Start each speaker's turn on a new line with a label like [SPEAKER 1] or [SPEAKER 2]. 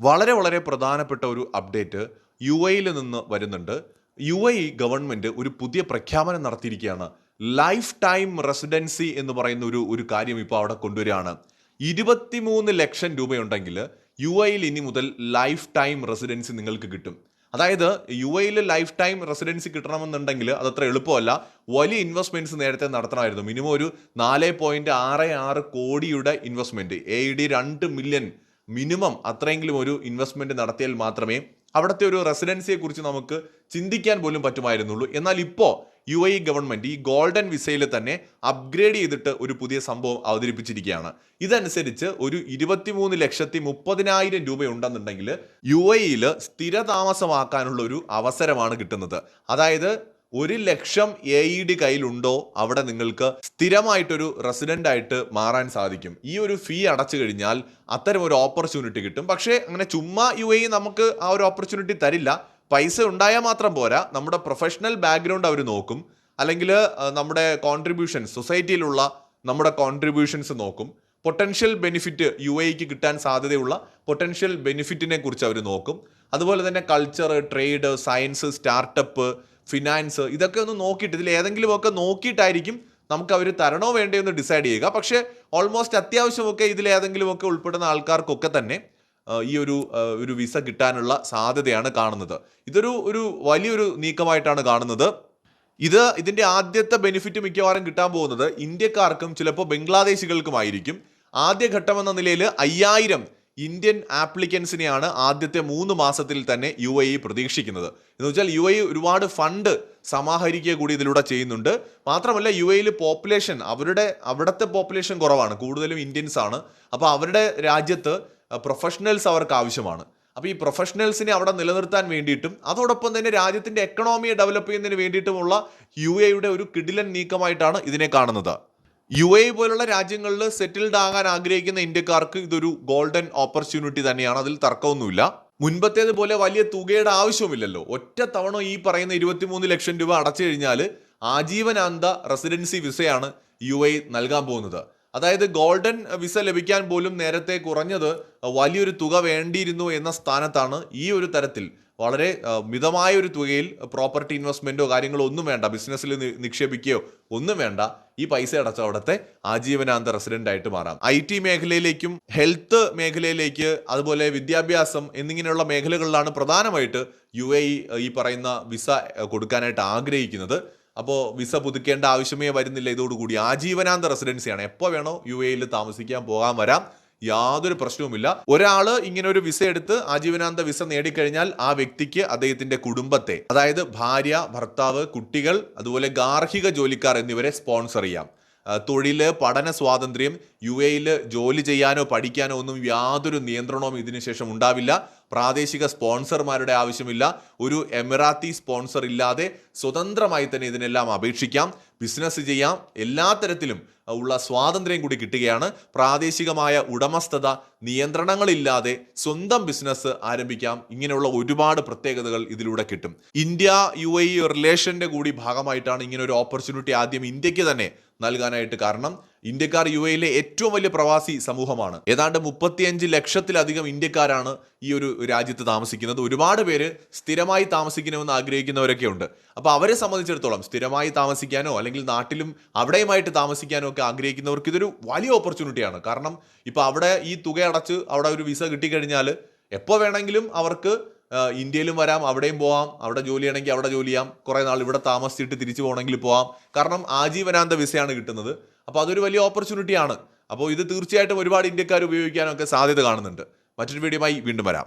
[SPEAKER 1] വളരെ വളരെ പ്രധാനപ്പെട്ട ഒരു അപ്ഡേറ്റ് യു എയിൽ നിന്ന് വരുന്നുണ്ട്. യു എ ഗവൺമെന്റ് ഒരു പുതിയ പ്രഖ്യാപനം നടത്തിയിരിക്കുകയാണ്. ലൈഫ് ടൈം റെസിഡൻസി എന്ന് പറയുന്ന ഒരു ഒരു കാര്യം ഇപ്പോൾ അവിടെ കൊണ്ടുവരികയാണ്. ഇരുപത്തിമൂന്ന് ലക്ഷം രൂപയുണ്ടെങ്കിൽ യു എയിൽ ഇനി മുതൽ ലൈഫ് ടൈം റെസിഡൻസി നിങ്ങൾക്ക് കിട്ടും. അതായത് യു എയിൽ ലൈഫ് ടൈം റെസിഡൻസി കിട്ടണമെന്നുണ്ടെങ്കിൽ അതത്ര എളുപ്പമല്ല. വലിയ ഇൻവെസ്റ്റ്മെന്റ്സ് നേരത്തെ നടത്തണമായിരുന്നു. മിനിമം ഒരു നാല് പോയിന്റ് ആറ് ആറ് കോടിയുടെ ഇൻവെസ്റ്റ്മെന്റ് എ ഡി രണ്ട് മില്യൺ മിനിമം അത്രയെങ്കിലും ഒരു ഇൻവെസ്റ്റ്മെന്റ് നടത്തിയാൽ മാത്രമേ അവിടുത്തെ ഒരു റെസിഡൻസിയെ കുറിച്ച് നമുക്ക് ചിന്തിക്കാൻ പോലും പറ്റുമായിരുന്നുള്ളൂ. എന്നാൽ ഇപ്പോൾ യു എ ഗവൺമെന്റ് ഈ ഗോൾഡൻ വിസയിൽ തന്നെ അപ്ഗ്രേഡ് ചെയ്തിട്ട് ഒരു പുതിയ സംഭവം അവതരിപ്പിച്ചിരിക്കുകയാണ്. ഇതനുസരിച്ച് ഒരു ഇരുപത്തിമൂന്ന് ലക്ഷത്തി മുപ്പതിനായിരം രൂപയുണ്ടെന്നുണ്ടെങ്കിൽ യു എയിൽ സ്ഥിരതാമസമാക്കാനുള്ള ഒരു അവസരമാണ് കിട്ടുന്നത്. അതായത് ഒരു ലക്ഷം എ ഇ ഡി കയ്യിലുണ്ടോ അവിടെ നിങ്ങൾക്ക് സ്ഥിരമായിട്ടൊരു റെസിഡന്റ് ആയിട്ട് മാറാൻ സാധിക്കും. ഈ ഒരു ഫീ അടച്ചു കഴിഞ്ഞാൽ അത്തരം ഒരു ഓപ്പർച്യൂണിറ്റി കിട്ടും. പക്ഷേ അങ്ങനെ ചുമ്മാ യു എ നമുക്ക് ആ ഒരു ഓപ്പർച്യൂണിറ്റി തരില്ല. പൈസ ഉണ്ടായാൽ മാത്രം പോരാ. നമ്മുടെ പ്രൊഫഷണൽ ബാക്ക്ഗ്രൗണ്ട് അവർ നോക്കും. അല്ലെങ്കിൽ നമ്മുടെ കോൺട്രിബ്യൂഷൻ സൊസൈറ്റിയിലുള്ള നമ്മുടെ കോൺട്രിബ്യൂഷൻസ് നോക്കും. പൊട്ടൻഷ്യൽ ബെനിഫിറ്റ് യു എക്ക് കിട്ടാൻ സാധ്യതയുള്ള പൊട്ടൻഷ്യൽ ബെനിഫിറ്റിനെ കുറിച്ച് അവർ നോക്കും. അതുപോലെ തന്നെ culture trade science startup finance ഇതൊക്കെ ഒന്ന് നോക്കിയിട്ട് ഇതിൽ ഏതെങ്കിലും ഒക്കെ നോക്കിയിട്ടായിരിക്കും നമുക്ക് അവർ തരണോ വേണ്ടയോ എന്ന് ഡിസൈഡ് ചെയ്യുക. പക്ഷേ ഓൾമോസ്റ്റ് അത്യാവശ്യമൊക്കെ ഒക്കെ ഉൾപ്പെടുന്ന ആൾക്കാർക്കൊക്കെ തന്നെ ഈ ഒരു ഒരു വിസ കിട്ടാനുള്ള സാധ്യതയാണ് കാണുന്നത്. ഇതൊരു ഒരു വലിയൊരു നീക്കമായിട്ടാണ് കാണുന്നത്. ഇത് ഇതിന്റെ ആദ്യത്തെ ബെനിഫിറ്റ് മിക്കവാറും കിട്ടാൻ പോകുന്നത് ഇന്ത്യക്കാർക്കും ചിലപ്പോൾ ബംഗ്ലാദേശികൾക്കുമായിരിക്കും ആദ്യഘട്ടം എന്ന നിലയിൽ അയ്യായിരം ഇന്ത്യൻ ആപ്ലിക്കൻസിനെയാണ് ആദ്യത്തെ മൂന്ന് മാസത്തിൽ തന്നെ യു എ ഇ പ്രതീക്ഷിക്കുന്നത്. എന്ന് വെച്ചാൽ യു എ ഒരുപാട് ഫണ്ട് സമാഹരിക്കുക കൂടി ഇതിലൂടെ ചെയ്യുന്നുണ്ട്. മാത്രമല്ല യു എയിൽ പോപ്പുലേഷൻ അവരുടെ അവിടുത്തെ പോപ്പുലേഷൻ കുറവാണ്. കൂടുതലും ഇന്ത്യൻസ് ആണ്. അപ്പോൾ അവരുടെ രാജ്യത്ത് പ്രൊഫഷണൽസ് അവർക്ക് ആവശ്യമാണ്. അപ്പോൾ ഈ പ്രൊഫഷണൽസിനെ അവിടെ നിലനിർത്താൻ വേണ്ടിയിട്ടും അതോടൊപ്പം തന്നെ രാജ്യത്തിന്റെ എക്കണോമിയെ ഡെവലപ്പ് ചെയ്യുന്നതിന് വേണ്ടിയിട്ടുമുള്ള യു എയുടെ ഒരു കിടിലൻ നീക്കമായിട്ടാണ് ഇതിനെ കാണുന്നത്. യു എ പോലുള്ള രാജ്യങ്ങളിൽ സെറ്റിൽഡ് ആകാൻ ആഗ്രഹിക്കുന്ന ഇന്ത്യക്കാർക്ക് ഇതൊരു ഗോൾഡൻ ഓപ്പർച്യൂണിറ്റി തന്നെയാണ്. അതിൽ തർക്കമൊന്നുമില്ല. മുൻപത്തേതുപോലെ വലിയ തുകയുടെ ആവശ്യമില്ലല്ലോ ഒറ്റ തവണ ഈ പറയുന്ന ഇരുപത്തിമൂന്ന് ലക്ഷം രൂപ അടച്ചു കഴിഞ്ഞാൽ ആജീവനാന്ത റെസിഡൻസി വിസയാണ് യു എ നൽകാൻ പോകുന്നത്. അതായത് ഗോൾഡൻ വിസ ലഭിക്കാൻ പോലും നേരത്തെ കുറഞ്ഞത് വലിയൊരു തുക വേണ്ടിയിരുന്നു എന്ന സ്ഥാനത്താണ് ഈ ഒരു തരത്തിൽ വളരെ മിതമായ ഒരു തുകയിൽ പ്രോപ്പർട്ടി ഇൻവെസ്റ്റ്മെന്റോ കാര്യങ്ങളോ ഒന്നും വേണ്ട ബിസിനസ്സിൽ നിക്ഷേപിക്കുകയോ ഒന്നും വേണ്ട ഈ പൈസ അടച്ച അവിടുത്തെ ആജീവനാന്ത റെസിഡന്റ് ആയിട്ട് മാറാം. ഐ ടി മേഖലയിലേക്കും ഹെൽത്ത് മേഖലയിലേക്ക് അതുപോലെ വിദ്യാഭ്യാസം എന്നിങ്ങനെയുള്ള മേഖലകളിലാണ് പ്രധാനമായിട്ട് യു ഈ പറയുന്ന വിസ കൊടുക്കാനായിട്ട് ആഗ്രഹിക്കുന്നത്. അപ്പോൾ വിസ പുതുക്കേണ്ട ആവശ്യമേ വരുന്നില്ല. ഇതോടുകൂടി ആജീവനാന്ത റെസിഡൻസിയാണ്. എപ്പോൾ വേണോ യു എയിൽ താമസിക്കാൻ പോകാൻ വരാം. യാതൊരു പ്രശ്നവുമില്ല. ഒരാൾ ഇങ്ങനെ ഒരു വിസ എടുത്ത് ആജീവനാന്ത വിസ നേടിക്കഴിഞ്ഞാൽ ആ വ്യക്തിക്ക് അദ്ദേഹത്തിന്റെ കുടുംബത്തെ അതായത് ഭാര്യ ഭർത്താവ് കുട്ടികൾ അതുപോലെ ഗാർഹിക ജോലിക്കാർ എന്നിവരെ സ്പോൺസർ ചെയ്യാം. തൊഴിൽ പഠന സ്വാതന്ത്ര്യം യു എയിൽ ജോലി ചെയ്യാനോ പഠിക്കാനോ ഒന്നും യാതൊരു നിയന്ത്രണവും ഇതിനുശേഷം ഉണ്ടാവില്ല. പ്രാദേശിക സ്പോൺസർമാരുടെ ആവശ്യമില്ല. ഒരു എമിറാത്തി സ്പോൺസർ ഇല്ലാതെ സ്വതന്ത്രമായി തന്നെ ഇതിനെല്ലാം അപേക്ഷിക്കാം. ബിസിനസ് ചെയ്യാം. എല്ലാ തരത്തിലും ഉള്ള സ്വാതന്ത്ര്യം കൂടി കിട്ടുകയാണ്. പ്രാദേശികമായ ഉടമസ്ഥത നിയന്ത്രണങ്ങളില്ലാതെ സ്വന്തം ബിസിനസ് ആരംഭിക്കാം. ഇങ്ങനെയുള്ള ഒരുപാട് പ്രത്യേകതകൾ ഇതിലൂടെ കിട്ടും. ഇന്ത്യ യു എ റിലേഷന്റെ കൂടി ഭാഗമായിട്ടാണ് ഇങ്ങനെ ഒരു ഓപ്പർച്യൂണിറ്റി ആദ്യം ഇന്ത്യയ്ക്ക് തന്നെ നൽകാനായിട്ട് കാരണം. ഇന്ത്യക്കാർ യു എയിലെ ഏറ്റവും വലിയ പ്രവാസി സമൂഹമാണ്. ഏതാണ്ട് മുപ്പത്തിയഞ്ച് ലക്ഷത്തിലധികം ഇന്ത്യക്കാരാണ് ഈ ഒരു രാജ്യത്ത് താമസിക്കുന്നത്. ഒരുപാട് പേര് സ്ഥിരമായി താമസിക്കണമെന്ന് ആഗ്രഹിക്കുന്നവരൊക്കെ ഉണ്ട്. അപ്പോൾ അവരെ സംബന്ധിച്ചിടത്തോളം സ്ഥിരമായി താമസിക്കാനോ അല്ലെങ്കിൽ നാട്ടിലും അവിടെയുമായിട്ട് താമസിക്കാനോ ഒക്കെ ആഗ്രഹിക്കുന്നവർക്ക് ഇതൊരു വലിയ ഓപ്പർച്യൂണിറ്റിയാണ് കാരണം ഇപ്പോൾ അവിടെ ഈ തുക അടച്ച് അവിടെ ഒരു വിസ കിട്ടിക്കഴിഞ്ഞാൽ എപ്പോൾ വേണമെങ്കിലും അവർക്ക് ഇന്ത്യയിലും വരാം അവിടെയും പോവാം അവിടെ ജോലി ചെയ്യണമെങ്കിൽ അവിടെ ജോലി ചെയ്യാം കുറേ നാൾ ഇവിടെ താമസിച്ചിട്ട് തിരിച്ചു പോകണമെങ്കിൽ പോവാം. കാരണം ആജീവനാന്ത വിസയാണ് കിട്ടുന്നത്. അപ്പോൾ അതൊരു വലിയ ഓപ്പർച്യൂണിറ്റിയാണ് അപ്പോൾ ഇത് തീർച്ചയായിട്ടും ഒരുപാട് ഇന്ത്യക്കാർ ഉപയോഗിക്കാനൊക്കെ സാധ്യത കാണുന്നുണ്ട്. മറ്റൊരു വീഡിയോയുമായി വീണ്ടും വരാം.